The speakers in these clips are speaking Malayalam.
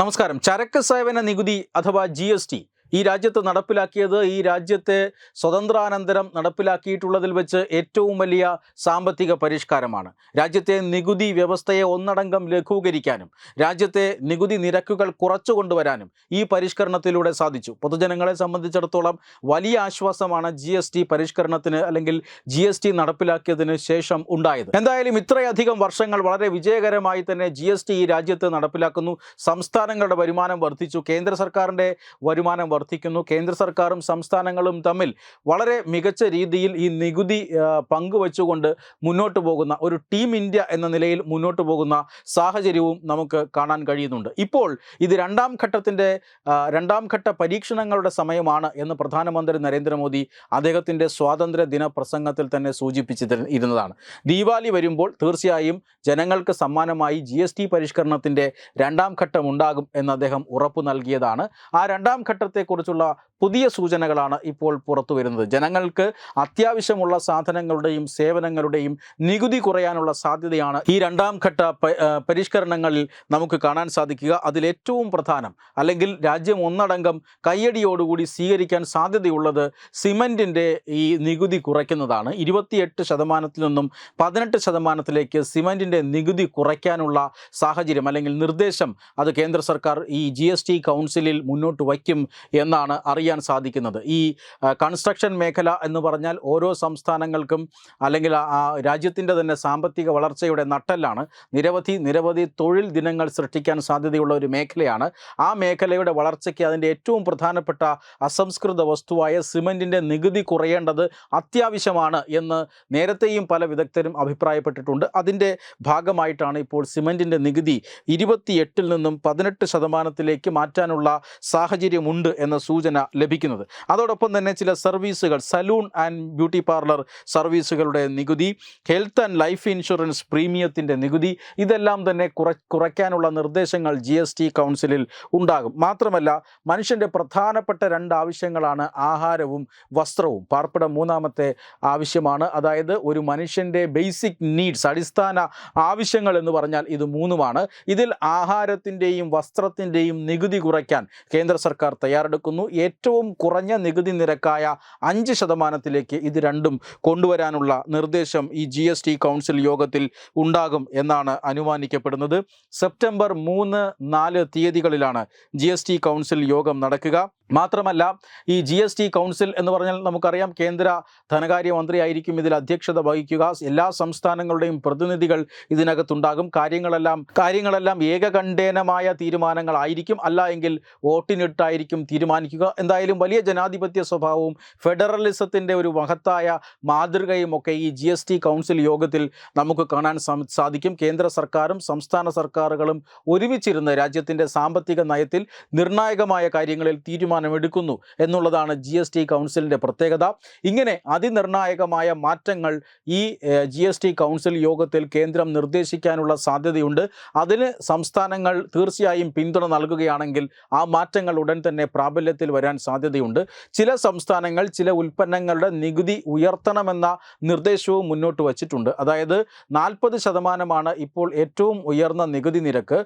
നമസ്കാരം. ചരക്ക് സേവന നികുതി അഥവാ ജി എസ് ടി ഈ രാജ്യത്ത് നടപ്പിലാക്കിയത് ഈ രാജ്യത്തെ സ്വതന്ത്രാനന്തരം നടപ്പിലാക്കിയിട്ടുള്ളതിൽ വെച്ച് ഏറ്റവും വലിയ സാമ്പത്തിക പരിഷ്കാരമാണ്. രാജ്യത്തെ നികുതി വ്യവസ്ഥയെ ഒന്നടങ്കം ലഘൂകരിക്കാനും രാജ്യത്തെ നികുതി നിരക്കുകൾ കുറച്ചു കൊണ്ടുവരാനും ഈ പരിഷ്കരണത്തിലൂടെ സാധിച്ചു. പൊതുജനങ്ങളെ സംബന്ധിച്ചിടത്തോളം വലിയ ആശ്വാസമാണ് ജി എസ് ടി പരിഷ്കരണത്തിന് അല്ലെങ്കിൽ ജി എസ് ടി നടപ്പിലാക്കിയതിന് ശേഷം ഉണ്ടായത്. എന്തായാലും ഇത്രയധികം വർഷങ്ങൾ വളരെ വിജയകരമായി തന്നെ ജി എസ് ടി ഈ രാജ്യത്ത് നടപ്പിലാക്കുന്നു. സംസ്ഥാനങ്ങളുടെ വരുമാനം വർദ്ധിച്ചു. കേന്ദ്ര സർക്കാരിന്റെ വരുമാനം വർദ്ധിക്കുന്നു. കേന്ദ്ര സർക്കാരും സംസ്ഥാനങ്ങളും തമ്മിൽ വളരെ മികച്ച രീതിയിൽ ഈ നികുതി പങ്കുവച്ചുകൊണ്ട് മുന്നോട്ട് പോകുന്ന ഒരു ടീം ഇന്ത്യ എന്ന നിലയിൽ മുന്നോട്ട് പോകുന്ന സാഹചര്യവും നമുക്ക് കാണാൻ കഴിയുന്നുണ്ട്. ഇപ്പോൾ ഇത് രണ്ടാം ഘട്ടത്തിന്റെ രണ്ടാം ഘട്ട പരീക്ഷണങ്ങളുടെ സമയമാണ് എന്ന് പ്രധാനമന്ത്രി നരേന്ദ്രമോദി അദ്ദേഹത്തിന്റെ സ്വാതന്ത്ര്യ ദിന പ്രസംഗത്തിൽ തന്നെ സൂചിപ്പിച്ചു ദീപാവലി വരുമ്പോൾ തീർച്ചയായും ജനങ്ങൾക്ക് സമ്മാനമായി ജി എസ് ടി പരിഷ്കരണത്തിന്റെ രണ്ടാം ഘട്ടം ഉണ്ടാകും എന്ന് അദ്ദേഹം ഉറപ്പു നൽകിയതാണ്. ആ രണ്ടാം ഘട്ടത്തെക്കുറിച്ചുള്ള പുതിയ സൂചനകളാണ് ഇപ്പോൾ പുറത്തു വരുന്നത്. ജനങ്ങൾക്ക് അത്യാവശ്യമുള്ള സാധനങ്ങളുടെയും സേവനങ്ങളുടെയും നികുതി കുറയാനുള്ള സാധ്യതയാണ് ഈ രണ്ടാം ഘട്ട പരിഷ്കരണങ്ങളിൽ നമുക്ക് കാണാൻ സാധിക്കുക. അതിലേറ്റവും പ്രധാനം അല്ലെങ്കിൽ രാജ്യം ഒന്നടങ്കം കയ്യടിയോടുകൂടി സ്വീകരിക്കാൻ സാധ്യതയുള്ളത് സിമന്റിന്റെ ഈ നികുതി കുറയ്ക്കുന്നതാണ്. ഇരുപത്തിയെട്ട് ശതമാനത്തിൽ നിന്നും പതിനെട്ട് ശതമാനത്തിലേക്ക് സിമന്റിന്റെ നികുതി കുറയ്ക്കാനുള്ള സാഹചര്യം അല്ലെങ്കിൽ നിർദ്ദേശം അത് കേന്ദ്ര സർക്കാർ ഈ ജി കൗൺസിലിൽ മുന്നോട്ട് വയ്ക്കും എന്നാണ് അറിയാൻ സാധിക്കുന്നത്. ഈ കൺസ്ട്രക്ഷൻ മേഖല എന്ന് പറഞ്ഞാൽ ഓരോ സംസ്ഥാനങ്ങൾക്കും അല്ലെങ്കിൽ രാജ്യത്തിന്റെ തന്നെ സാമ്പത്തിക വളർച്ചയുടെ നട്ടെല്ലാണ്. നിരവധി നിരവധി തൊഴിൽ ദിനങ്ങൾ സൃഷ്ടിക്കാൻ സാധ്യതയുള്ള ഒരു മേഖലയാണ്. ആ മേഖലയുടെ വളർച്ചയ്ക്ക് അതിന്റെ ഏറ്റവും പ്രധാനപ്പെട്ട അസംസ്കൃത വസ്തുവായ സിമന്റിന്റെ നികുതി കുറയേണ്ടത് അത്യാവശ്യമാണ് എന്ന് നേരത്തെയും പല വിദഗ്ധരും അഭിപ്രായപ്പെട്ടിട്ടുണ്ട്. അതിന്റെ ഭാഗമായിട്ടാണ് ഇപ്പോൾ സിമന്റിന്റെ നികുതി ഇരുപത്തിയെട്ടിൽ നിന്നും പതിനെട്ട് ശതമാനത്തിലേക്ക് മാറ്റാനുള്ള സാഹചര്യമുണ്ട് എന്ന സൂചന ലഭിക്കുന്നത്. അതോടൊപ്പം തന്നെ ചില സർവീസുകൾ സലൂൺ ആൻഡ് ബ്യൂട്ടി പാർലർ സർവീസുകളുടെ നികുതി ഹെൽത്ത് ആൻഡ് ലൈഫ് ഇൻഷുറൻസ് പ്രീമിയത്തിന്റെ നികുതി ഇതെല്ലാം തന്നെ കുറ കുറയ്ക്കാനുള്ള നിർദ്ദേശങ്ങൾ ജി എസ് ടി കൗൺസിലിൽ ഉണ്ടാകും. മാത്രമല്ല മനുഷ്യന്റെ പ്രധാനപ്പെട്ട രണ്ട് ആവശ്യങ്ങളാണ് ആഹാരവും വസ്ത്രവും. പാർപ്പിട മൂന്നാമത്തെ ആവശ്യമാണ്. അതായത് ഒരു മനുഷ്യന്റെ ബേസിക് നീഡ്സ് അടിസ്ഥാന ആവശ്യങ്ങൾ എന്ന് പറഞ്ഞാൽ ഇത് മൂന്നുമാണ്. ഇതിൽ ആഹാരത്തിന്റെയും വസ്ത്രത്തിന്റെയും നികുതി കുറയ്ക്കാൻ കേന്ദ്ര സർക്കാർ തയ്യാറെടുക്കുന്നു. ഏറ്റവും കുറഞ്ഞ നികുതി നിരക്കായ അഞ്ച് ശതമാനത്തിലേക്ക് ഇത് രണ്ടും കൊണ്ടുവരാനുള്ള നിർദ്ദേശം ഈ ജി എസ് ടി കൗൺസിൽ യോഗത്തിൽ ഉണ്ടാകും എന്നാണ് അനുമാനിക്കപ്പെടുന്നത്. സെപ്റ്റംബർ മൂന്ന് നാല് തീയതികളിലാണ് ജി എസ് ടി കൗൺസിൽ യോഗം നടക്കുക. മാത്രമല്ല ഈ ജി എസ് ടി കൗൺസിൽ എന്ന് പറഞ്ഞാൽ നമുക്കറിയാം കേന്ദ്ര ധനകാര്യമന്ത്രിയായിരിക്കും ഇതിൽ അധ്യക്ഷത വഹിക്കുക. എല്ലാ സംസ്ഥാനങ്ങളുടെയും പ്രതിനിധികൾ ഇതിനകത്തുണ്ടാകും. കാര്യങ്ങളെല്ലാം കാര്യങ്ങളെല്ലാം ഏകകണ്ഠേനമായ തീരുമാനങ്ങളായിരിക്കും. അല്ല എങ്കിൽ വോട്ടിനിട്ടായിരിക്കും തീരുമാനിക്കുക. എന്തായാലും വലിയ ജനാധിപത്യ സ്വഭാവവും ഫെഡറലിസത്തിന്റെ ഒരു മഹത്തായ മാതൃകയും ഒക്കെ ഈ ജി എസ് ടി കൗൺസിൽ യോഗത്തിൽ നമുക്ക് കാണാൻ സാധിക്കും. കേന്ദ്ര സർക്കാരും സംസ്ഥാന സർക്കാരുകളും ഒരുമിച്ചിരുന്ന് രാജ്യത്തിന്റെ സാമ്പത്തിക നയത്തിൽ നിർണായകമായ കാര്യങ്ങളിൽ തീരുമാനമെടുക്കുന്നു എന്നുള്ളതാണ് ജി എസ് ടി കൗൺസിലിന്റെ പ്രത്യേകത. ഇങ്ങനെ അതിനിർണായകമായ മാറ്റങ്ങൾ ഈ ജി എസ് ടി കൗൺസിൽ യോഗത്തിൽ കേന്ദ്രം നിർദ്ദേശിക്കാനുള്ള സാധ്യതയുണ്ട്. അതിന് സംസ്ഥാനങ്ങൾ തീർച്ചയായും പിന്തുണ നൽകുകയാണെങ്കിൽ ആ മാറ്റങ്ങൾ ഉടൻ തന്നെ പ്രാബല്യത്തിൽ വരാൻ സാധ്യതയുണ്ട്. ചില സംസ്ഥാനങ്ങൾ ചില ഉൽപ്പന്നങ്ങളുടെ നികുതി ഉയർത്തണമെന്ന നിർദ്ദേശവും മുന്നോട്ട് വച്ചിട്ടുണ്ട്. അതായത് നാൽപ്പത് ശതമാനമാണ് ഇപ്പോൾ ഏറ്റവും ഉയർന്ന നികുതി നിരക്ക്.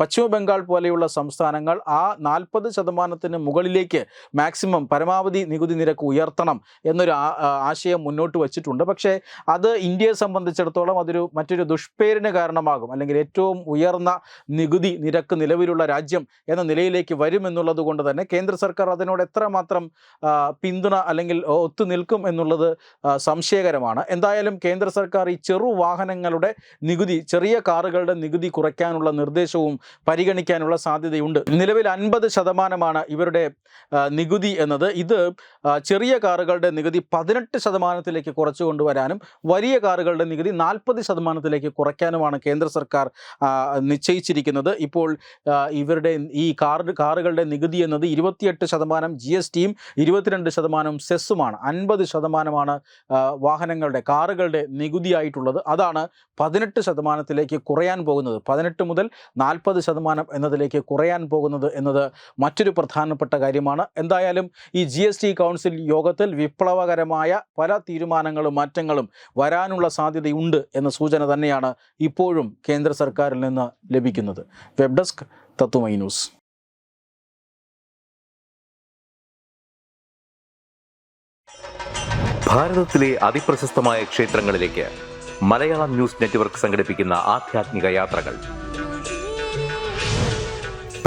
പശ്ചിമ ബംഗാൾ പോലെയുള്ള സംസ്ഥാനങ്ങൾ ആ നാൽപ്പത് ശതമാനത്തിന് മുകളിലേക്ക് മാക്സിമം പരമാവധി നികുതി നിരക്ക് ഉയർത്തണം എന്നൊരു ആശയം മുന്നോട്ട് വച്ചിട്ടുണ്ട്. പക്ഷേ അത് ഇന്ത്യയെ സംബന്ധിച്ചിടത്തോളം അതൊരു മറ്റൊരു ദുഷ്പേരിന് കാരണമാകും. അല്ലെങ്കിൽ ഏറ്റവും ഉയർന്ന നികുതി നിരക്ക് നിലവിലുള്ള രാജ്യം എന്ന നിലയിലേക്ക് വരുമെന്നുള്ളത് കൊണ്ട് തന്നെ കേന്ദ്ര സർക്കാർ അതിനോട് എത്രമാത്രം പിന്തുണ അല്ലെങ്കിൽ ഒത്തു നിൽക്കും എന്നുള്ളത് സംശയകരമാണ്. എന്തായാലും കേന്ദ്ര സർക്കാർ ഈ ചെറു വാഹനങ്ങളുടെ നികുതി ചെറിയ കാറുകളുടെ നികുതി കുറയ്ക്കാനുള്ള നിർദ്ദേശവും പരിഗണിക്കാനുള്ള സാധ്യതയുണ്ട്. നിലവിൽ അൻപത് ശതമാനമാണ് ഇവരുടെ നികുതി എന്നത് ഇത് ചെറിയ കാറുകളുടെ നികുതി പതിനെട്ട് ശതമാനത്തിലേക്ക് കുറച്ചു കൊണ്ടുവരാനും വലിയ കാറുകളുടെ നികുതി നാൽപ്പത് ശതമാനത്തിലേക്ക് കുറയ്ക്കാനുമാണ് കേന്ദ്ര സർക്കാർ നിശ്ചയിച്ചിരിക്കുന്നത്. ഇപ്പോൾ ഇവരുടെ ഈ കാർ കാറുകളുടെ നികുതി എന്നത് ഇരുപത്തിയെട്ട് ശതമാനം ജി എസ് ടിയും ഇരുപത്തിരണ്ട് ശതമാനം സെസ്സുമാണ്. അൻപത് ശതമാനമാണ് വാഹനങ്ങളുടെ കാറുകളുടെ നികുതിയായിട്ടുള്ളത്. അതാണ് പതിനെട്ട് ശതമാനത്തിലേക്ക് കുറയാൻ പോകുന്നത്. പതിനെട്ട് മുതൽ നാൽപ്പത് ശതമാനം എന്നതിലേക്ക് കുറയാൻ പോകുന്നത് എന്നത് മറ്റൊരു പ്രധാനപ്പെട്ട കാര്യമാണ്. എന്തായാലും ഈ ജി എസ് ടി കൗൺസിൽ യോഗത്തിൽ വിപ്ലവകരമായ പല തീരുമാനങ്ങളും മാറ്റങ്ങളും വരാനുള്ള സാധ്യതയുണ്ട് എന്ന സൂചന തന്നെയാണ് ഇപ്പോഴും കേന്ദ്ര സർക്കാരിൽ നിന്ന് ലഭിക്കുന്നത്. Web desk Tatwamayi news. ഭാരതത്തിലെ ക്ഷേത്രങ്ങളിലേക്ക് മലയാളം ന്യൂസ് നെറ്റ്വർക്ക് യാത്രകൾ.